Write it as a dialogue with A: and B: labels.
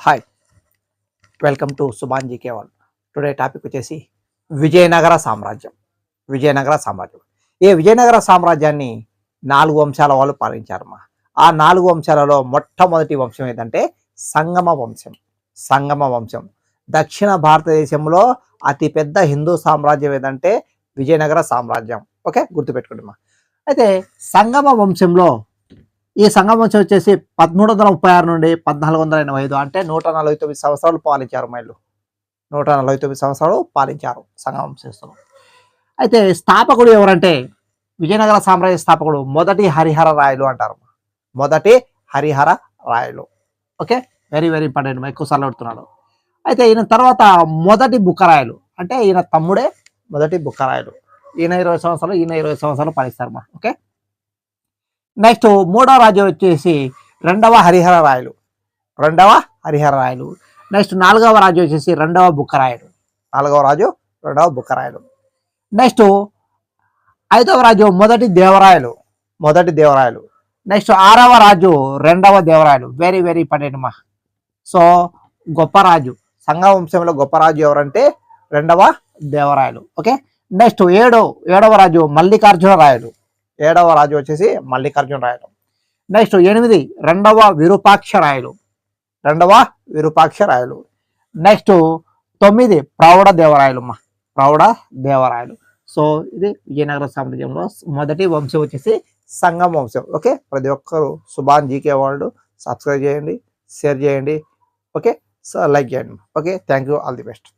A: Hi welcome to Subhan GK వాళ్ళు today topic వచ్చేసి విజయనగర సామ్రాజ్యం. విజయనగర సామ్రాజ్యం. ఈ విజయనగర సామ్రాజ్యాన్ని నాలుగు వంశాల వాళ్ళు పాలించారమ్మా? ఆ నాలుగు వంశాలలో మొట్టమొదటి వంశం ఏంటంటే సంగమ వంశం. సంగమ వంశం. దక్షిణ భారతదేశంలో అతిపెద్ద హిందూ సామ్రాజ్యం ఏదంటే విజయనగర సామ్రాజ్యం. ఓకే? గుర్తుపెట్టుకోండి అమ్మా. అయితే సంగమ వంశంలో ఈ సంగమం వచ్చేసి పదమూడు వందల ముప్పై ఆరు నుండి పద్నాలుగు వందల ఎనభై ఐదు అంటే నూట నలభై తొమ్మిది సంవత్సరాలు పాలించారు మైళ్ళు. నూట నలభై తొమ్మిది సంవత్సరాలు పాలించారు సంగమం అయితే స్థాపకుడు ఎవరంటే విజయనగర సామ్రాజ్య స్థాపకుడు మొదటి హరిహర రాయలు అంటారు. మొదటి Harihara Rayalu. Okay? Very very important. ఎక్కువ సార్లు అడుగుతున్నాడు. అయితే ఈయన తర్వాత మొదటి బుక్కరాయలు అంటే ఈయన తమ్ముడే మొదటి బుక్కరాయలు ఈయన ఇరవై సంవత్సరాలు ఈయన ఇరవై సంవత్సరాలు పాలిస్తారు మా. ఓకే? నెక్స్ట్ మూడవ రాజు వచ్చేసి రెండవ హరిహర రాయలు. రెండవ హరిహర రాయలు. నెక్స్ట్ నాలుగవ రాజు వచ్చేసి రెండవ బుక్కరాయలు నాలుగవ రాజు రెండవ బుక్కరాయలు నెక్స్ట్ ఐదవ రాజు మొదటి దేవరాయలు. మొదటి దేవరాయలు. నెక్స్ట్ ఆరవ రాజు రెండవ దేవరాయలు. వెరీ వెరీ ఇంపార్టెంట్ మా సో గొప్ప రాజు. సంఘ వంశంలో గొప్ప రాజు ఎవరంటే రెండవ దేవరాయలు. ఓకే నెక్స్ట్ ఏడో ఏడవ రాజు మల్లికార్జున రాయలు. ఏడవ రాజు వచ్చేసి మల్లికార్జున రాయలు. నెక్స్ట్ ఎనిమిది రెండవ విరూపాక్ష రాయలు. రెండవ విరూపాక్ష రాయలు. నెక్స్ట్ తొమ్మిది ప్రౌఢ దేవరాయలు అమ్మ. ప్రౌఢ దేవరాయలు. సో ఇది విజయనగర సామ్రాజ్యంలో మొదటి వంశం వచ్చేసి సంగం వంశం. ఓకే ప్రతి ఒక్కరు సుభాన్ జీకే వాళ్ళు సబ్స్క్రైబ్ చేయండి షేర్ చేయండి. ఓకే సో లైక్ చేయండి. Okay thank you all the best